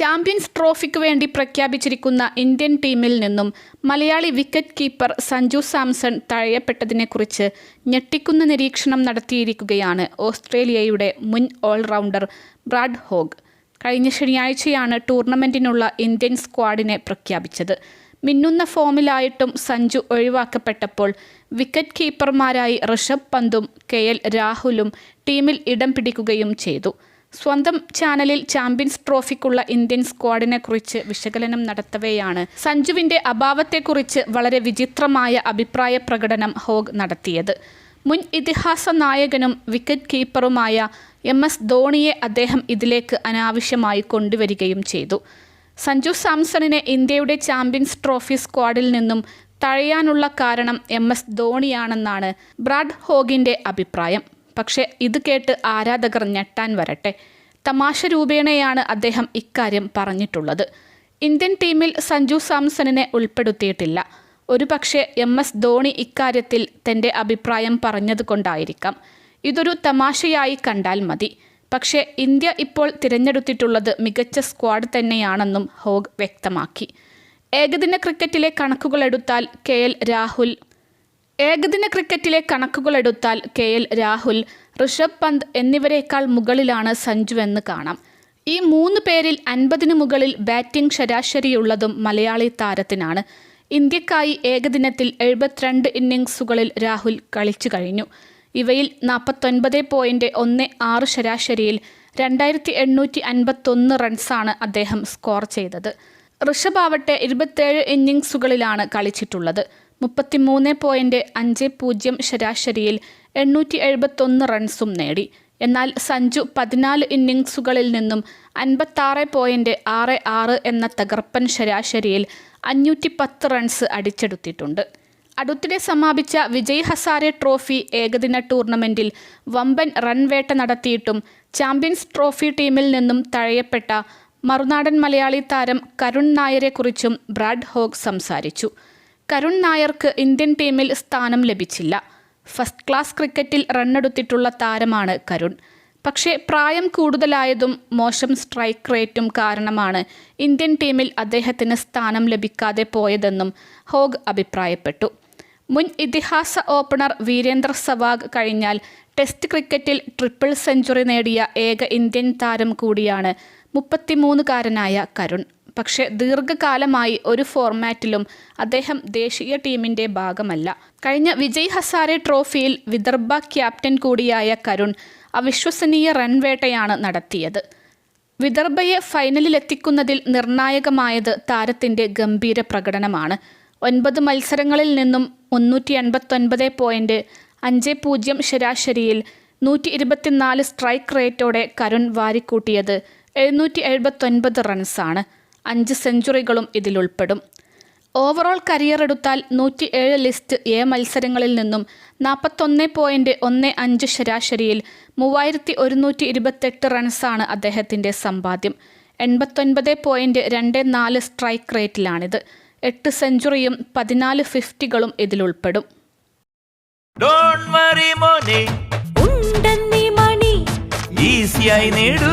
Champions ട്രോഫിക്ക് വേണ്ടി പ്രഖ്യാപിച്ചിരിക്കുന്ന Indian ടീമിൽ നിന്നും മലയാളി വിക്കറ്റ് കീപ്പർ സഞ്ജു സാംസൺ തഴയപ്പെട്ടതിനെക്കുറിച്ച് ഞെട്ടിക്കുന്ന നിരീക്ഷണം നടത്തിയിരിക്കുകയാണ് ഓസ്ട്രേലിയയുടെ മുൻ ഓൾറൗണ്ടർ ബ്രാഡ് ഹോഗ്. കഴിഞ്ഞ ശനിയാഴ്ചയാണ് ടൂർണമെന്റിനുള്ള ഇന്ത്യൻ സ്ക്വാഡിനെ പ്രഖ്യാപിച്ചത്. മിന്നുന്ന ഫോമിലായിട്ടും സഞ്ജു ഒഴിവാക്കപ്പെട്ടപ്പോൾ വിക്കറ്റ് കീപ്പർമാരായി ഋഷഭ് പന്തും കെ എൽ രാഹുലും ടീമിൽ ഇടം പിടിക്കുകയും ചെയ്തു. സ്വന്തം ചാനലിൽ ചാമ്പ്യൻസ് ട്രോഫിക്കുള്ള ഇന്ത്യൻ സ്ക്വാഡിനെ കുറിച്ച് വിശകലനം നടത്തവെയാണ്. സഞ്ജുവിന്റെ അഭാവത്തെക്കുറിച്ച് വളരെ വിചിത്രമായ അഭിപ്രായ പ്രകടനം ഹോഗ് നടത്തിയത്. മുൻ ഇതിഹാസ നായകനും വിക്കറ്റ് കീപ്പറുമായ എം എസ് ധോണിയെ അദ്ദേഹം ഇതിലേക്ക് അനാവശ്യമായി കൊണ്ടുവരികയും ചെയ്തു. സഞ്ജു സാംസണിനെ ഇന്ത്യയുടെ ചാമ്പ്യൻസ് ട്രോഫി സ്ക്വാഡിൽ നിന്നും തഴയാനുള്ള കാരണം എം എസ് ധോണിയാണെന്നാണ് ബ്രാഡ് ഹോഗിന്റെ അഭിപ്രായം. പക്ഷേ ഇത് കേട്ട് ആരാധകർ ഞെട്ടാൻ വരട്ടെ. തമാശ രൂപേണയാണ് അദ്ദേഹം ഇക്കാര്യം പറഞ്ഞിട്ടുള്ളത്. ഇന്ത്യൻ ടീമിൽ സഞ്ജു സാംസണിനെ ഉൾപ്പെടുത്തിയിട്ടില്ല. ഒരുപക്ഷെ എം എസ് ധോണി ഇക്കാര്യത്തിൽ തന്റെ അഭിപ്രായം പറഞ്ഞതുകൊണ്ടായിരിക്കാം. ഇതൊരു തമാശയായി കണ്ടാൽ മതി. പക്ഷേ ഇന്ത്യ ഇപ്പോൾ തിരഞ്ഞെടുത്തിട്ടുള്ളത് മികച്ച സ്ക്വാഡ് തന്നെയാണെന്നും ഹോഗ് വ്യക്തമാക്കി. ഏകദിന ക്രിക്കറ്റിലെ കണക്കുകളെടുത്താൽ കെ എൽ രാഹുൽ ഏകദിന ക്രിക്കറ്റിലെ കണക്കുകളെടുത്താൽ കെ എൽ രാഹുൽ ഋഷഭ് പന്ത് എന്നിവരെക്കാൾ മുകളിലാണ് സഞ്ജു എന്ന് കാണാം. ഈ മൂന്ന് പേരിൽ അൻപതിനു മുകളിൽ ബാറ്റിംഗ് ശരാശരിയുള്ളതും മലയാളി താരത്തിനാണ്. ഇന്ത്യക്കായി ഏകദിനത്തിൽ എഴുപത്തിരണ്ട് ഇന്നിങ്സുകളിൽ രാഹുൽ കളിച്ചു കഴിഞ്ഞു. ഇവയിൽ നാൽപ്പത്തൊൻപത് പോയിന്റ് ഒന്ന് ആറ് ശരാശരിയിൽ രണ്ടായിരത്തി എണ്ണൂറ്റി അൻപത്തൊന്ന് റൺസാണ് അദ്ദേഹം സ്കോർ ചെയ്തത്. ഋഷഭ് ആവട്ടെ ഇരുപത്തേഴ് ഇന്നിങ്സുകളിലാണ് കളിച്ചിട്ടുള്ളത്. മുപ്പത്തിമൂന്ന് പോയിന്റ് അഞ്ച് പൂജ്യം ശരാശരിയിൽ എണ്ണൂറ്റി എഴുപത്തൊന്ന് റൺസും നേടി. എന്നാൽ സഞ്ജു പതിനാല് ഇന്നിങ്സുകളിൽ നിന്നും അൻപത്താറ് പോയിന്റ് ആറ് ആറ് എന്ന തകർപ്പൻ ശരാശരിയിൽ അഞ്ഞൂറ്റി പത്ത് റൺസ് അടിച്ചെടുത്തിട്ടുണ്ട്. അടുത്തിടെ സമാപിച്ച വിജയ് ഹസാരെ ട്രോഫി ഏകദിന ടൂർണമെന്റിൽ വമ്പൻ റൺവേട്ട നടത്തിയിട്ടും ചാമ്പ്യൻസ് ട്രോഫി ടീമിൽ നിന്നും തഴയപ്പെട്ട മറുനാടൻ മലയാളി താരം കരുൺ നായരെക്കുറിച്ചും ബ്രാഡ് ഹോഗ് സംസാരിച്ചു. കരുൺ നായർക്ക് ഇന്ത്യൻ ടീമിൽ സ്ഥാനം ലഭിച്ചില്ല. ഫസ്റ്റ് ക്ലാസ് ക്രിക്കറ്റിൽ റണ്ണെടുത്തിട്ടുള്ള താരമാണ് കരുൺ. പക്ഷേ പ്രായം കൂടുതലായതും മോശം സ്ട്രൈക്ക് റേറ്റും കാരണമാണ് ഇന്ത്യൻ ടീമിൽ അദ്ദേഹത്തിന് സ്ഥാനം ലഭിക്കാതെ പോയതെന്നും ഹോഗ് അഭിപ്രായപ്പെട്ടു. മുൻ ഇതിഹാസ ഓപ്പണർ വീരേന്ദ്ര സവാഗ് കഴിഞ്ഞാൽ ടെസ്റ്റ് ക്രിക്കറ്റിൽ ട്രിപ്പിൾ സെഞ്ചുറി നേടിയ ഏക ഇന്ത്യൻ താരം കൂടിയാണ് മുപ്പത്തിമൂന്നുകാരനായ കരുൺ. പക്ഷേ ദീർഘകാലമായി ഒരു ഫോർമാറ്റിലും അദ്ദേഹം ദേശീയ ടീമിന്റെ ഭാഗമല്ല. കഴിഞ്ഞ വിജയ് ഹസാരെ ട്രോഫിയിൽ വിദർഭ ക്യാപ്റ്റൻ കൂടിയായ കരുൺ അവിശ്വസനീയ റൺവേട്ടയാണ് നടത്തിയത്. വിദർഭയെ ഫൈനലിലെത്തിക്കുന്നതിൽ നിർണായകമായത് താരത്തിന്റെ ഗംഭീര പ്രകടനമാണ്. ഒൻപത് മത്സരങ്ങളിൽ നിന്നും മുന്നൂറ്റി എൺപത്തൊൻപത് പോയിന്റ് അഞ്ച് പൂജ്യം ശരാശരിയിൽ നൂറ്റി ഇരുപത്തിനാല് സ്ട്രൈക്ക് റേറ്റോടെ കരുൺ വാരിക്കൂട്ടിയത് എഴുന്നൂറ്റി എഴുപത്തൊൻപത് റൺസാണ്. അഞ്ച് സെഞ്ചുറികളും ഇതിലുൾപ്പെടും ഓവറോൾ കരിയർ എടുത്താൽ നൂറ്റി ഏഴ് ലിസ്റ്റ് എ മത്സരങ്ങളിൽ നിന്നും നാൽപ്പത്തൊന്ന് പോയിന്റ് ഒന്ന് അഞ്ച് ശരാശരിയിൽ മൂവായിരത്തി ഒരുന്നൂറ്റി ഇരുപത്തെട്ട് റൺസാണ് അദ്ദേഹത്തിന്റെ സമ്പാദ്യം. എൺപത്തൊൻപത് പോയിന്റ് രണ്ട് നാല് സ്ട്രൈക്ക് റേറ്റിലാണിത് എട്ട് സെഞ്ചുറിയും പതിനാല് ഫിഫ്റ്റികളും ഇതിലുൾപ്പെടും ഡോണ്ട് വറി മോനെ. ഉണ്ടെന്നീ മണി. ഈസിയായി നേടൂ.